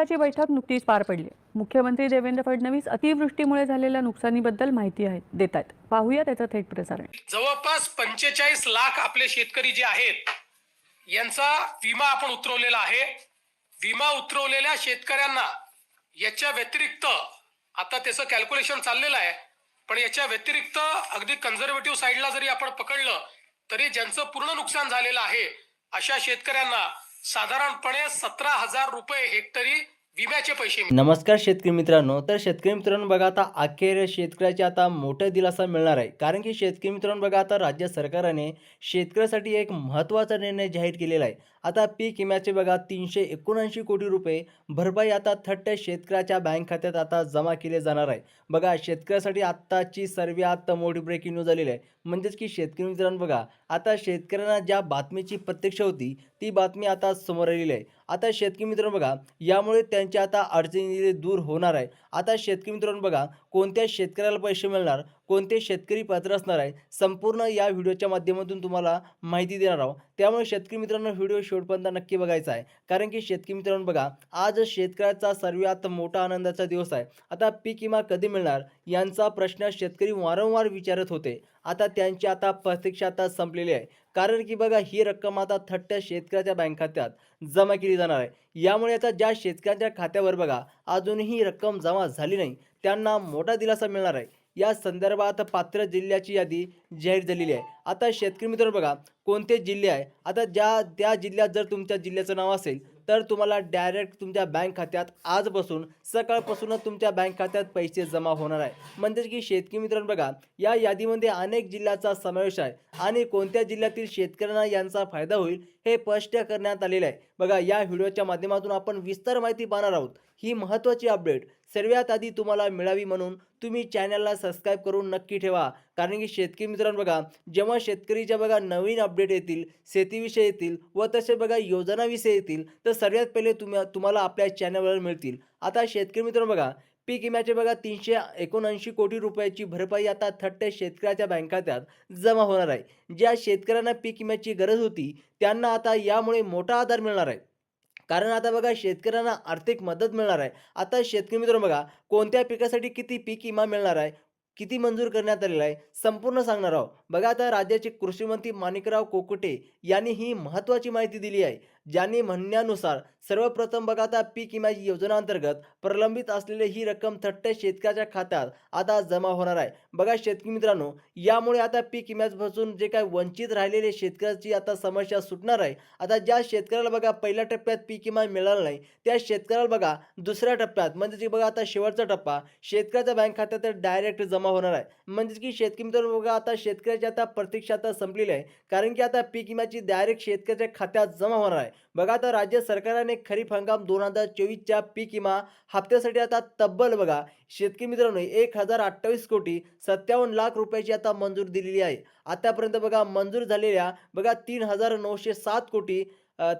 मंत्रिमंडळाची बैठक नुकतीच पार पडली. मुख्यमंत्री देवेंद्र फडणवीस अतिवृष्टीमुळे झालेल्या नुकसानीबद्दल माहिती आहे देत आहेत पाहूया त्याचं थेट प्रसारण. जवळपास पंचेचाळीस लाख आपले शेतकरी जे आहेत यांचा विमा आपण उतरवलेला आहे. विमा उतरवलेल्या शेतकऱ्यांना याच्या व्यतिरिक्त आता त्याचं कॅल्क्युलेशन चाललेलं आहे पण याच्या व्यतिरिक्त अगदी कन्झर्वेटिव्ह साईडला जरी आपण पकडलं तरी ज्यांचं पूर्ण नुकसान झालेलं आहे अशा शेतकऱ्यांना साधारणपणे सतरा हजार रुपये हेक्टरी विम्याचे पैसे नमस्कार शेतकरी मित्रांनो. तर शेतकरी मित्रांनो बघा आता अखेर शेतकऱ्याचे आता मोठा दिलासा मिळणार आहे. कारण की शेतकरी मित्रांनो बघा आता राज्य सरकारने शेतकऱ्यासाठी एक महत्त्वाचा निर्णय जाहीर केलेला आहे. आता पीक विम्याचे बघा तीनशे एकोणऐंशी कोटी रुपये भरपाई आता थट्ट शेतकऱ्याच्या बँक खात्यात आता जमा केले जाणार आहे. बघा शेतकऱ्यासाठी आत्ताची सर्वात मोठी ब्रेकिंग न्यूज आलेली आहे. म्हणजेच की शेतकरी मित्रांनो बघा आता शेतकऱ्यांना ज्या बातमीची प्रत्यक्ष होती ती बातमी आता समोर आलेली आहे. आता शेतकरी मित्रांनो बघा यामुळे त्यांच्या आता अडचणी दूर होणार आहे. आता शेतकरी मित्रांनो बघा कोणत्या शेतकऱ्याला पैसे मिळणार कोणते शेतकरी पात्र असणार आहे संपूर्ण या व्हिडिओच्या माध्यमातून तुम्हाला माहिती देणार आहोत. त्यामुळे शेतकरी मित्रांनो व्हिडिओ शेवटपर्यंत नक्की बघायचा आहे. कारण की शेतकरी मित्रांनो बघा आज शेतकऱ्याचा सर्वात मोठा आनंदाचा दिवस आहे. आता पीक विमा कधी मिळणार यांचा प्रश्न शेतकरी वारंवार विचारत होते. आता त्यांची आता प्रतीक्षा आता संपलेली आहे. कारण की बघा ही रक्कम आता थट्ट शेतकऱ्याच्या बँक खात्यात जमा केली जाणार आहे. यामुळे आता ज्या शेतकऱ्यांच्या खात्यावर बघा अजूनही रक्कम जमा झाली नाही त्यांना मोठा दिलासा मिळणार आहे. या संदर्भात पात्र जिल्ह्याची यादी जाहीर झालेली आहे. आता शेतकरी मित्र बघा कोणते जिल्हे आहे? आता ज्या त्या जिल्ह्यात जर तुमच्या जिल्ह्याचं नाव असेल तर तुम्हाला डायरेक्ट तुमच्या बँक खात्यात आजपासून सकाळपासूनच तुमच्या बँक खात्यात पैसे जमा होणार आहे. म्हणजेच की शेतकरी मित्रांनो बघा या यादीमध्ये अनेक जिल्ह्याचा समावेश आहे आणि कोणत्या जिल्ह्यातील शेतकऱ्यांना यांचा फायदा होईल हे स्पष्ट करण्यात आलेलं आहे. बघा या व्हिडिओच्या माध्यमातून आपण विस्तार माहिती पाहणार आहोत. ही महत्त्वाची अपडेट सर्वात आधी तुम्हाला मिळावी म्हणून तुम्ही चॅनलला सबस्क्राईब करून नक्की ठेवा. कारण की शेतकरी मित्रांनो बघा जेव्हा शेतकरीच्या बघा नवीन अपडेट येतील शेतीविषयी येतील व तसे बघा योजनाविषयी येतील तर सर्वात पहिले तुम्ही तुम्हाला आपल्या चॅनलवर मिळतील. आता शेतकरी मित्रांनो बघा पीक विम्याचे बघा तीनशे एकोणऐंशी कोटी रुपयाची भरपाई आता थट्ट शेतकऱ्याच्या बँक खात्यात जमा होणार आहे. ज्या शेतकऱ्यांना पीक विम्याची गरज होती त्यांना आता यामुळे मोठा आधार मिळणार आहे. कारण आता बघा शेतकऱ्यांना आर्थिक मदत मिळणार आहे. आता शेतकरी मित्रांनो बघा कोणत्या पिकासाठी किती पीक विमा मिळणार आहे? किती मंजूर करण्यात आलेला आहे? संपूर्ण सांगणार आहोत. बघा आता राज्याचे कृषीमंत्री माणिकराव कोकुटे यांनी ही महत्त्वाची माहिती दिली आहे. ज्यांनी म्हणण्यानुसार सर्वप्रथम बघा आता पीक विम्याची योजना अंतर्गत प्रलंबित असलेली ही रक्कम थट्ट शेतकऱ्याच्या खात्यात आता जमा होणार आहे. बघा शेतकरी मित्रांनो यामुळे आता पीक विम्यापासून जे काय वंचित राहिलेले शेतकऱ्याची आता समस्या सुटणार आहे. आता ज्या शेतकऱ्याला बघा पहिल्या टप्प्यात पीक विमा मिळाला नाही त्या शेतकऱ्याला बघा दुसऱ्या टप्प्यात म्हणजे बघा आता शेवटचा टप्पा शेतकऱ्याच्या बँक खात्यात डायरेक्ट जमा होणार आहे. म्हणजेच की शेतकरी मित्रांनो बघा आता शेतकऱ्याची आता प्रतीक्षा आता संपलेली आहे. कारण की आता पीक विम्याची डायरेक्ट शेतकऱ्याच्या खात्यात जमा होणार आहे. बघा आता राज्य सरकारने खरीप हंगाम दोन हजार चोवीसच्या पीक विमा हप्त्यासाठी आता तब्बल बघा. शेतकरी मित्रांनो एक हजार अठ्ठावीस कोटी सत्तावन्न लाख रुपयाची आता मंजूर दिलेली आहे. आतापर्यंत बघा मंजूर झालेल्या बघा तीन हजार नऊशे सात कोटी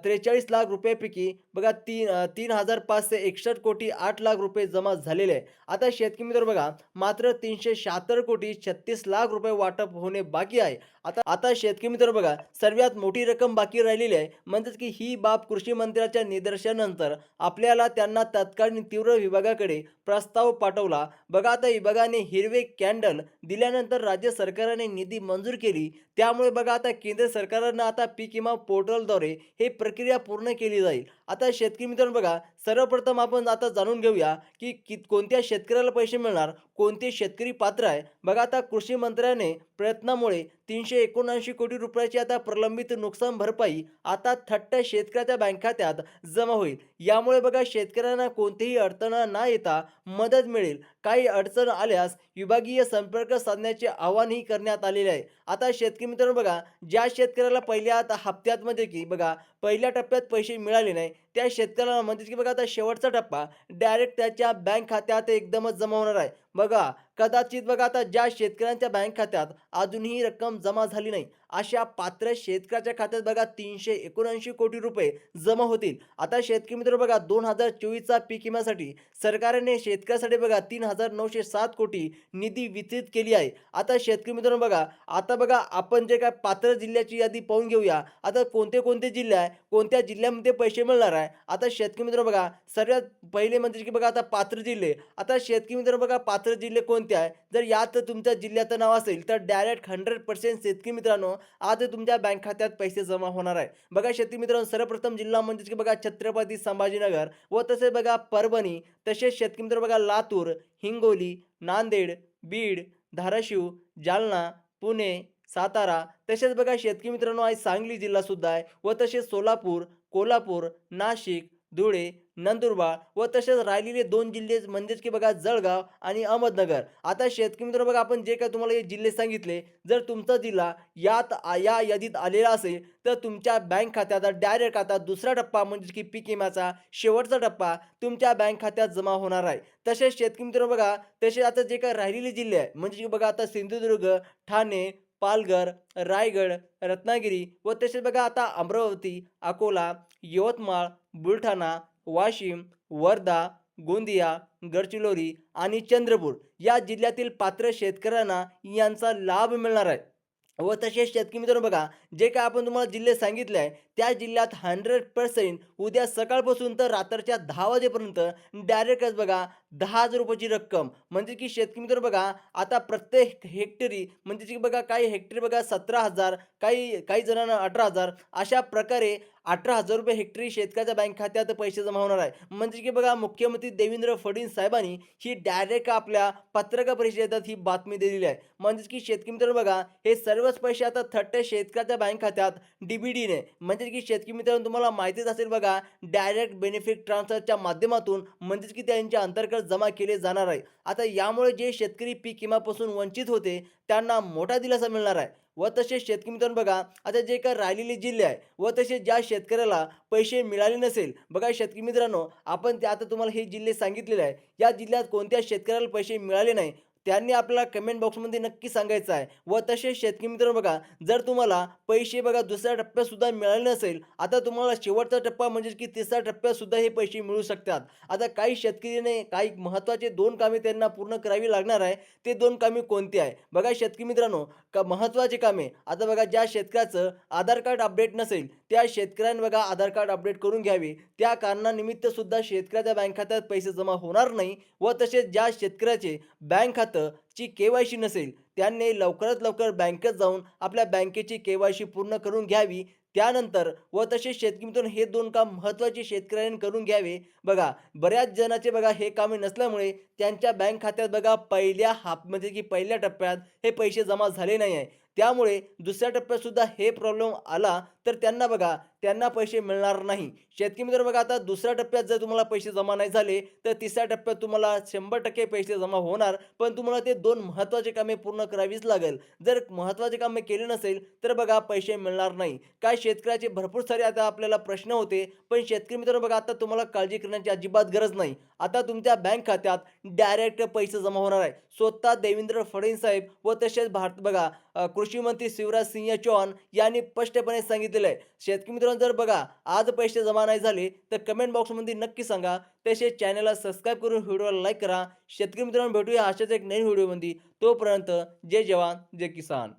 त्रेचाळीस लाख रुपयापैकी बघा तीन तीन हजार पाचशे एकसष्ट कोटी आठ लाख रुपये जमा झालेले आहे. आता शेतकरी मित्र बघा मात्र तीनशे शहात्तर कोटी छत्तीस लाख रुपये वाटप होणे बाकी आहे. आता आता शेतकरी मित्र बघा सर्वात मोठी रक्कम बाकी राहिलेली आहे. म्हणजेच की ही बाब कृषी मंत्र्याच्या निदर्शनानंतर आपल्याला त्यांना तत्कालीन तीव्र विभागाकडे प्रस्ताव पाठवला. बघा आता विभागाने हिरवे कॅन्डल दिल्यानंतर राज्य सरकारने निधी मंजूर केली. त्यामुळे बघा आता केंद्र सरकारनं आता पीक विमा पोर्टलद्वारे हे प्रक्रिया पूर्ण केली जाईल. आता शेतकरी मित्रांनो बघा सर्वप्रथम आपण आता जाणून घेऊया की कि कोणत्या शेतकऱ्याला पैसे मिळणार कोणते शेतकरी पात्र आहे. बघा आता कृषी मंत्र्याने प्रयत्नामुळे तीनशे एकोणऐंशी कोटी रुपयाची आता प्रलंबित नुकसान भरपाई आता थट्ट शेतकऱ्याच्या बँक खात्यात जमा होईल. यामुळे बघा शेतकऱ्यांना कोणतीही अडचण न येता मदत मिळेल. काही अडचण आल्यास विभागीय संपर्क साधण्याचे आवाहनही करण्यात आलेले आहे. आता शेतकरी मित्रांनो बघा ज्या शेतकऱ्याला पहिल्या आता हप्त्यात म्हणजे की बघा पहिल्या टप्प्यात पैसे मिळाले नाही. त्या शेतकऱ्याला म्हणजे की बघा आता शेवटचा टप्पा. डायरेक्ट त्याच्या बँक खात्यात एकदमच जमा होणार आहे. बघा कदाचित बघा आता ज्या शेतकऱ्यांच्या बँक खात्यात अजूनही रक्कम जमा झाली नाही. अशा पात्र शेतकऱ्याच्या खात्यात बघा तीनशे एकोणऐंशी कोटी रुपये जमा होतील. आता शेतकरी मित्र बघा दोन हजार चोवीसचा पीक विम्यासाठी सरकारने शेतकऱ्यासाठी बघा तीन हजार नऊशे सात कोटी निधी वितरित केली आहे. आता शेतकरी मित्रांनो बघा आता बघा आपण जे काय पात्र जिल्ह्याची यादी पाहून घेऊया. आता कोणते कोणते जिल्हे आहे कोणत्या जिल्ह्यामध्ये पैसे मिळणार आहे? आता शेतकरी मित्र बघा सर्वात पहिले म्हणजे की बघा आता पात्र जिल्हे. आता शेतकरी मित्र बघा पात्र जिल्हे कोणते आहे? जर यात तुमच्या जिल्ह्याचं नाव असेल तर डायरेक्ट हंड्रेड पर्सेंट शेतकरी मित्रांनो आज तुमच्या बँक खात्यात पैसे जमा होणार आहे. बघा शेती मित्रांनो सर्वप्रथम जिल्हा म्हणजेच की बघा छत्रपती संभाजीनगर व तसेच बघा परभणी तसेच शेतकरी मित्र बघा लातूर हिंगोली नांदेड बीड धाराशिव जालना पुणे सातारा तसेच बघा शेतकरी मित्रांनो आहे सांगली जिल्हासुद्धा आहे व तसेच सोलापूर कोल्हापूर नाशिक धुळे नंदुरबार व तसेच राहिलेले दोन जिल्हे म्हणजेच की बघा जळगाव आणि अहमदनगर. आता शेतकरी मित्र बघा आपण जे काय तुम्हाला हे जिल्हे सांगितले जर तुमचा जिल्हा यात या यादीत आलेला असेल तर तुमच्या बँक खात्याचा डायरेक्ट आता दुसरा टप्पा म्हणजेच की पीक विम्याचा शेवटचा टप्पा तुमच्या बँक खात्यात जमा होणार आहे. तसेच शेतकरी मित्र बघा तसेच आता जे काय राहिलेले जिल्हे आहे म्हणजे की बघा आता सिंधुदुर्ग ठाणे पालघर रायगड रत्नागिरी व तसेच बघा आता अमरावती अकोला यवतमाळ बुलढाणा वाशिम वर्धा गोंदिया गडचिरोली आणि चंद्रपूर या जिल्ह्यातील पात्र शेतकऱ्यांना यांचा लाभ मिळणार आहे. व तसेच शेतकरी मित्रांनो बघा जे काय आपण तुम्हाला जिल्हे सांगितले आहे त्या जिल्ह्यात हंड्रेड पर्सेंट उद्या सकाळपासून तर रात्रीच्या दहा वाजेपर्यंत डायरेक्टच बघा दहा हजार रुपयाची रक्कम. म्हणजे की शेतकरी मित्र बघा आता प्रत्येक हेक्टरी म्हणजे की बघा काही हेक्टरी बघा सतरा हजार काही काही जणांना अठरा हजार अशा प्रकारे अठरा हजार रुपये हेक्टरी शेतकऱ्याच्या बँक खात्यात पैसे जमा होणार आहे. म्हणजे की बघा मुख्यमंत्री देवेंद्र फडणवीस साहेबांनी ही डायरेक्ट आपल्या पत्रकार परिषदेत ही बातमी दिलेली आहे. म्हणजेच की शेतकरी मित्रांनो बघा हे सर्वच पैसे आता थट्ट शेतकऱ्याच्या बँक खात्यात डीबीडीने म्हणजेच की शेतकरी मित्रांनो तुम्हाला माहितीच असेल बघा डायरेक्ट बेनिफिट ट्रान्सफरच्या माध्यमातून म्हणजेच की त्यांच्या अंतर्गत जमा केले जाणार आहे. आता यामुळे जे शेतकरी पीक विमापासून वंचित होते त्यांना मोठा दिलासा मिळणार आहे. व तसेच शेतकरी मित्रांनो बघा आता जे काही राहिलेले जिल्हे आहे व तसेच ज्या शेतकऱ्याला पैसे मिळाले नसेल बघा शेतकरी मित्रांनो आपण ते आता तुम्हाला हे जिल्हे सांगितलेले आहे. या जिल्ह्यात कोणत्या शेतकऱ्याला पैसे मिळाले नाही त्यांनी आपल्याला कमेंट बॉक्समध्ये नक्की सांगायचं आहे. व तसेच शेतकरी मित्र बघा जर तुम्हाला पैसे बघा दुसऱ्या टप्प्यातसुद्धा मिळाले नसेल आता तुम्हाला शेवटचा टप्पा म्हणजे की तिसऱ्या टप्प्यातसुद्धा हे पैसे मिळू शकतात. आता काही शेतकरीने काही महत्त्वाचे दोन कामे त्यांना पूर्ण करावी लागणार आहे ते दोन कामे कोणती आहे? बघा शेतकरी मित्रांनो का महत्त्वाचे कामे. आता बघा ज्या शेतकऱ्याचं आधार कार्ड अपडेट नसेल त्या शेतकऱ्यांनी बघा आधार कार्ड अपडेट करून घ्यावे. त्या कारणानिमित्त सुद्धा शेतकऱ्याच्या बँक खात्यात पैसे जमा होणार नाही व तसेच ज्या शेतकऱ्याचे बँक खातं ची के वाय सी नसेल त्यांनी लवकरात लवकर बँकेत जाऊन आपल्या बँकेची के वाय सी पूर्ण करून घ्यावी. त्यानंतर व तसेच शेतकीमधून हे दोन काम महत्त्वाचे शेतकऱ्यांनी करून घ्यावे. बघा बऱ्याच जणाचे बघा हे कामे नसल्यामुळे त्यांच्या बँक खात्यात बघा पहिल्या हाफ म्हणजे की पहिल्या टप्प्यात हे पैसे जमा झाले नाही आहे. त्यामुळे दुसऱ्या टप्प्यात सुद्धा हे प्रॉब्लेम आला तर त्यांना बघा त्यांना पैसे मिळणार नाही. शेतकरी मित्र बघा आता दुसऱ्या टप्प्यात जर तुम्हाला पैसे जमा नाही झाले तर तिसऱ्या टप्प्यात तुम्हाला शंभर टक्के पैसे जमा होणार पण तुम्हाला ते दोन महत्त्वाचे कामे पूर्ण करावीच लागेल. जर महत्त्वाचे कामे केले नसेल तर बघा पैसे मिळणार नाही. काय शेतकऱ्याचे भरपूर सारे आता आपल्याला प्रश्न होते पण शेतकरी मित्र बघा आता तुम्हाला काळजी करण्याची अजिबात गरज नाही. आता तुमच्या बँक खात्यात डायरेक्ट पैसे जमा होणार आहे. स्वतः देवेंद्र फडणवीस साहेब व तसेच भारत बघा कृषी मंत्री शिवराज सिंह चौहान यांनी स्पष्टपणे सांगितलेलं आहे. शेतकरी मित्रांनो जर बघा आज पैसे जमा नाही झाले तर कमेंट बॉक्समध्ये नक्की सांगा. तसेच चॅनलला सबस्क्राईब करून व्हिडिओला लाईक करा. शेतकरी मित्रांनो भेटूया अशाच एक नवीन व्हिडिओमध्ये तोपर्यंत जय जवान जय किसान.